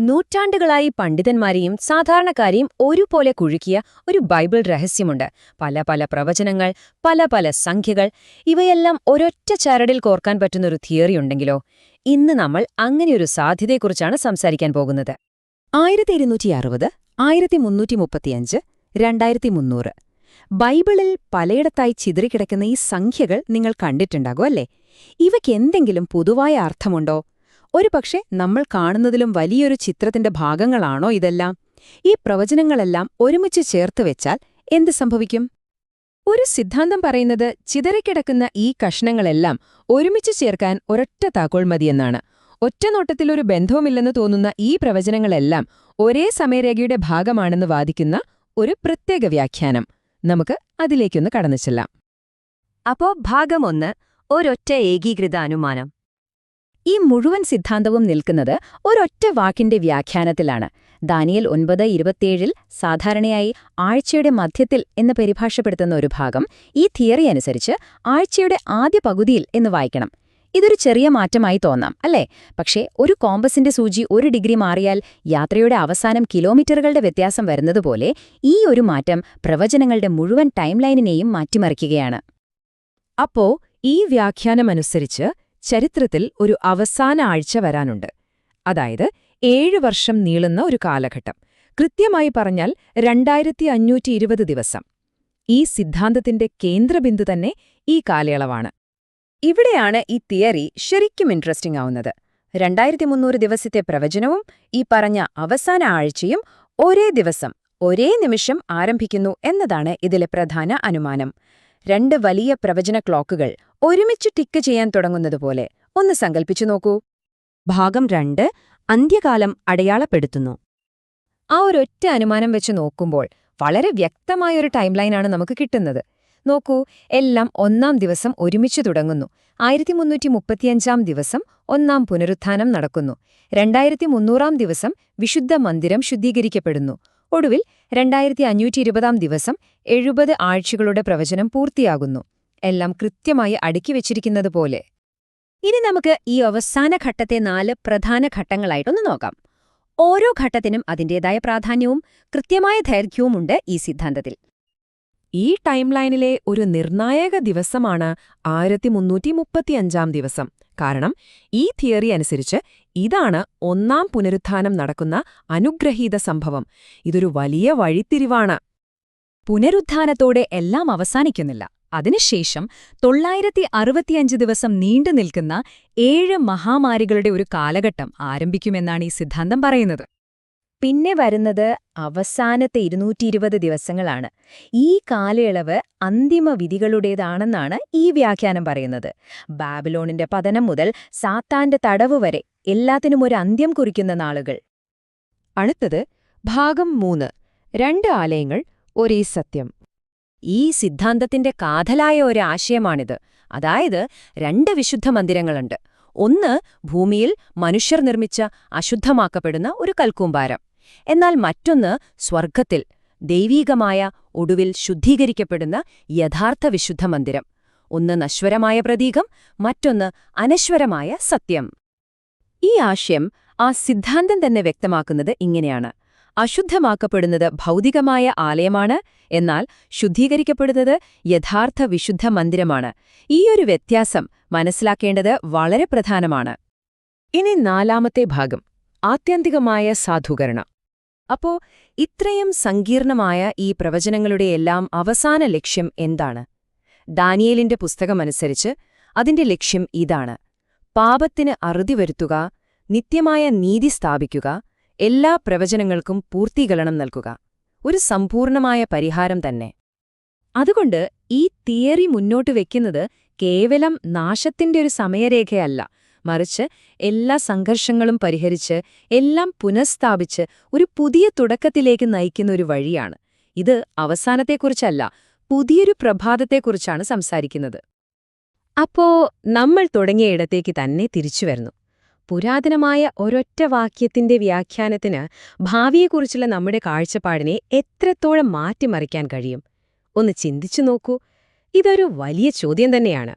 നൂറ്റാണ്ടുകളായി പണ്ഡിതന്മാരെയും സാധാരണക്കാരെയും ഒരുപോലെ കുഴുക്കിയ ഒരു ബൈബിൾ രഹസ്യമുണ്ട്. പല പല പ്രവചനങ്ങൾ പല പല സംഖ്യകൾ ഇവയെല്ലാം ഒരൊറ്റ ചരടിൽ കോർക്കാൻ പറ്റുന്നൊരു തിയറി ഉണ്ടെങ്കിലോ? ഇന്ന് നമ്മൾ അങ്ങനെയൊരു സാധ്യതയെക്കുറിച്ചാണ് സംസാരിക്കാൻ പോകുന്നത്. ആയിരത്തി ഇരുന്നൂറ്റി അറുപത് ആയിരത്തി മുന്നൂറ്റി മുപ്പത്തിയഞ്ച് രണ്ടായിരത്തി മുന്നൂറ് ബൈബിളിൽ പലയിടത്തായി ചിതറിക്കിടക്കുന്ന ഈ സംഖ്യകൾ നിങ്ങൾ കണ്ടിട്ടുണ്ടാകും അല്ലേ? ഇവയ്ക്കെന്തെങ്കിലും പൊതുവായ അർത്ഥമുണ്ടോ? ഒരുപക്ഷെ നമ്മൾ കാണുന്നതിലും വലിയൊരു ചിത്രത്തിന്റെ ഭാഗങ്ങളാണോ ഇതെല്ലാം? ഈ പ്രവചനങ്ങളെല്ലാം ഒരുമിച്ച് ചേർത്ത് വെച്ചാൽ എന്ത് സംഭവിക്കും? ഒരു സിദ്ധാന്തം പറയുന്നത് ചിതറിക്കിടക്കുന്ന ഈ കഷ്ണങ്ങളെല്ലാം ഒരുമിച്ച് ചേർക്കാൻ ഒരൊറ്റ താക്കോൾ മതിയെന്നാണ്. ഒറ്റനോട്ടത്തിലൊരു ബന്ധവുമില്ലെന്ന് തോന്നുന്ന ഈ പ്രവചനങ്ങളെല്ലാം ഒരേ സമയരേഖയുടെ ഭാഗമാണെന്ന് വാദിക്കുന്ന ഒരു പ്രത്യേക വ്യാഖ്യാനം. നമുക്ക് അതിലേക്കൊന്ന് കടന്നു ചെല്ലാം. അപ്പോ ഭാഗമൊന്ന് ഒരൊറ്റ ഏകീകൃത അനുമാനം ഈ മുഴുവൻ സിദ്ധാന്തവും നിൽക്കുന്നത് ഒരൊറ്റ വാക്കിന്റെ വ്യാഖ്യാനത്തിലാണ്. ദാനിയൽ ഒൻപത് ഇരുപത്തിയേഴിൽ സാധാരണയായി ആഴ്ചയുടെ മധ്യത്തിൽ എന്ന് പരിഭാഷപ്പെടുത്തുന്ന ഒരു ഭാഗം ഈ തിയറി അനുസരിച്ച് ആഴ്ചയുടെ ആദ്യ പകുതിയിൽ എന്ന് വായിക്കണം. ഇതൊരു ചെറിയ മാറ്റമായി തോന്നാം അല്ലേ? പക്ഷേ ഒരു കോമ്പസിന്റെ സൂചി ഒരു ഡിഗ്രി മാറിയാൽ യാത്രയുടെ അവസാനം കിലോമീറ്ററുകളുടെ വ്യത്യാസം വരുന്നതുപോലെ ഈ ഒരു മാറ്റം പ്രവചനങ്ങളുടെ മുഴുവൻ ടൈംലൈനിനെയും മാറ്റിമറിക്കുകയാണ്. അപ്പോ ഈ വ്യാഖ്യാനമനുസരിച്ച് ചരിത്രത്തിൽ ഒരു അവസാന ആഴ്ച വരാനുണ്ട്. അതായത് ഏഴ് വർഷം നീളുന്ന ഒരു കാലഘട്ടം. കൃത്യമായി പറഞ്ഞാൽ രണ്ടായിരത്തി അഞ്ഞൂറ്റി ഇരുപത് ദിവസം. ഈ സിദ്ധാന്തത്തിന്റെ കേന്ദ്രബിന്ദു തന്നെ ഈ കാലയളവാണ്. ഇവിടെയാണ് ഈ തിയറി ശരിക്കും ഇൻട്രസ്റ്റിംഗ് ആവുന്നത്. രണ്ടായിരത്തി മുന്നൂറ് ദിവസത്തെ പ്രവചനവും ഈ പറഞ്ഞ അവസാന ആഴ്ചയും ഒരേ ദിവസം ഒരേ നിമിഷം ആരംഭിക്കുന്നു എന്നതാണ് ഇതിലെ പ്രധാന അനുമാനം. രണ്ട് വലിയ പ്രവചന ക്ലോക്കുകൾ ഒരുമിച്ച് ടിക്ക് ചെയ്യാൻ തുടങ്ങുന്നതുപോലെ ഒന്ന് സങ്കൽപ്പിച്ചു നോക്കൂ. ഭാഗം രണ്ട് അന്ത്യകാലം അടയാളപ്പെടുത്തുന്നു. ആ ഒരൊറ്റ അനുമാനം വെച്ച് നോക്കുമ്പോൾ വളരെ വ്യക്തമായൊരു ടൈംലൈനാണ് നമുക്ക് കിട്ടുന്നത്. നോക്കൂ എല്ലാം ഒന്നാം ദിവസം ഒരുമിച്ച് തുടങ്ങുന്നു. ആയിരത്തി മുന്നൂറ്റി മുപ്പത്തിയഞ്ചാം ദിവസം ഒന്നാം പുനരുത്ഥാനം നടക്കുന്നു. രണ്ടായിരത്തി മുന്നൂറാം ദിവസം വിശുദ്ധ മന്ദിരം ശുദ്ധീകരിക്കപ്പെടുന്നു. ഒടുവിൽ രണ്ടായിരത്തി അഞ്ഞൂറ്റി ഇരുപതാം ദിവസം എഴുപത് ആഴ്ചകളുടെ പ്രവചനം പൂർത്തിയാകുന്നു. എല്ലാം കൃത്യമായി അടുക്കി വച്ചിരിക്കുന്നത് പോലെ. ഇനി നമുക്ക് ഈ അവസാന ഘട്ടത്തെ നാല് പ്രധാന ഘട്ടങ്ങളായിട്ടൊന്ന് നോക്കാം. ഓരോ ഘട്ടത്തിനും അതിന്റേതായ പ്രാധാന്യവും കൃത്യമായ ദൈർഘ്യവുമുണ്ട് ഈ സിദ്ധാന്തത്തിൽ. ഈ ടൈംലൈനിലെ ഒരു നിർണായക ദിവസമാണ് ആയിരത്തി മുന്നൂറ്റി മുപ്പത്തിയഞ്ചാം ദിവസം. കാരണം ഈ തിയറി അനുസരിച്ച് ഇതാണ് ഒന്നാം പുനരുത്ഥാനം നടക്കുന്ന അനുഗ്രഹീത സംഭവം. ഇതൊരു വലിയ വഴിത്തിരിവാണ്. പുനരുത്ഥാനത്തോടെ എല്ലാം അവസാനിക്കുന്നില്ല. അതിനുശേഷം തൊള്ളായിരത്തി അറുപത്തിയഞ്ച് ദിവസം നീണ്ടു നിൽക്കുന്ന ഏഴ് മഹാമാരികളുടെ ഒരു കാലഘട്ടം ആരംഭിക്കുമെന്നാണ് ഈ സിദ്ധാന്തം പറയുന്നത്. പിന്നെ വരുന്നത് അവസാനത്തെ ഇരുന്നൂറ്റി ഇരുപത് ദിവസങ്ങളാണ്. ഈ കാലയളവ് അന്തിമ വിധികളുടേതാണെന്നാണ് ഈ വ്യാഖ്യാനം പറയുന്നത്. ബാബിലോണിന്റെ പതനം മുതൽ സാത്താന്റെ തടവ് വരെ എല്ലാത്തിനും ഒരു അന്ത്യം കുറിക്കുന്ന നാളുകൾ. അടുത്തത് ഭാഗം മൂന്ന് രണ്ട് ആലയങ്ങൾ ഒരേ സത്യം. ഈ സിദ്ധാന്തത്തിന്റെ കാതലായ ഒരു ആശയമാണിത്. അതായത് രണ്ട് വിശുദ്ധ മന്ദിരങ്ങളുണ്ട്. ഒന്ന് ഭൂമിയിൽ മനുഷ്യർ നിർമ്മിച്ച അശുദ്ധമാക്കപ്പെടുന്ന ഒരു കൽക്കൂമ്പാരം. എന്നാൽ മറ്റൊന്ന് സ്വർഗത്തിൽ ദൈവീകമായ ഒടുവിൽ ശുദ്ധീകരിക്കപ്പെടുന്ന യഥാർത്ഥ വിശുദ്ധ മന്ദിരം. ഒന്ന് നശ്വരമായ പ്രതീകം മറ്റൊന്ന് അനശ്വരമായ സത്യം. ഈ ആശയം ആ സിദ്ധാന്തം തന്നെ വ്യക്തമാക്കുന്നത് ഇങ്ങനെയാണ്. അശുദ്ധമാക്കപ്പെടുന്നത് ഭൗതികമായ ആലയമാണ് എന്നാൽ ശുദ്ധീകരിക്കപ്പെടുന്നത് യഥാർത്ഥ വിശുദ്ധ മന്ദിരമാണ്. ഈയൊരു വ്യത്യാസം മനസ്സിലാക്കേണ്ടത് വളരെ പ്രധാനമാണ്. ഇനി നാലാമത്തെ ഭാഗം ആത്യന്തികമായ സാധൂകരണം. അപ്പോ ഇത്രയും സങ്കീർണമായ ഈ പ്രവചനങ്ങളുടെയെല്ലാം അവസാന ലക്ഷ്യം എന്താണ്? ദാനിയേലിന്റെ പുസ്തകമനുസരിച്ച് അതിന്റെ ലക്ഷ്യം ഇതാണ്. പാപത്തിന് അറുതി വരുത്തുക നിത്യമായ നീതി സ്ഥാപിക്കുക എല്ലാ പ്രവചനങ്ങൾക്കും പൂർത്തീകരണം നൽകുക. ഒരു സമ്പൂർണമായ പരിഹാരം തന്നെ. അതുകൊണ്ട് ഈ തിയറി മുന്നോട്ട് വെക്കുന്നത് കേവലം നാശത്തിന്റെ ഒരു സമയരേഖയല്ല. മറിച്ച് എല്ലാ സംഘർഷങ്ങളും പരിഹരിച്ച് എല്ലാം പുനഃസ്ഥാപിച്ച് ഒരു പുതിയ തുടക്കത്തിലേക്ക് നയിക്കുന്ന ഒരു വഴിയാണ്. ഇത് അവസാനത്തെക്കുറിച്ചല്ല പുതിയൊരു പ്രഭാതത്തെക്കുറിച്ചാണ് സംസാരിക്കുന്നത്. അപ്പോ നമ്മൾ തുടങ്ങിയ ഇടത്തേക്ക് തന്നെ തിരിച്ചുവരുന്നു പുരാതനമായ ഒരൊറ്റ വാക്യത്തിന്റെ വ്യാഖ്യാനത്തിന് ഭാവിയെക്കുറിച്ചുള്ള നമ്മുടെ കാഴ്ചപ്പാടിനെ എത്രത്തോളം മാറ്റിമറിക്കാൻ കഴിയും? ഒന്ന് ചിന്തിച്ചു നോക്കൂ. ഇതൊരു വലിയ ചോദ്യം തന്നെയാണ്.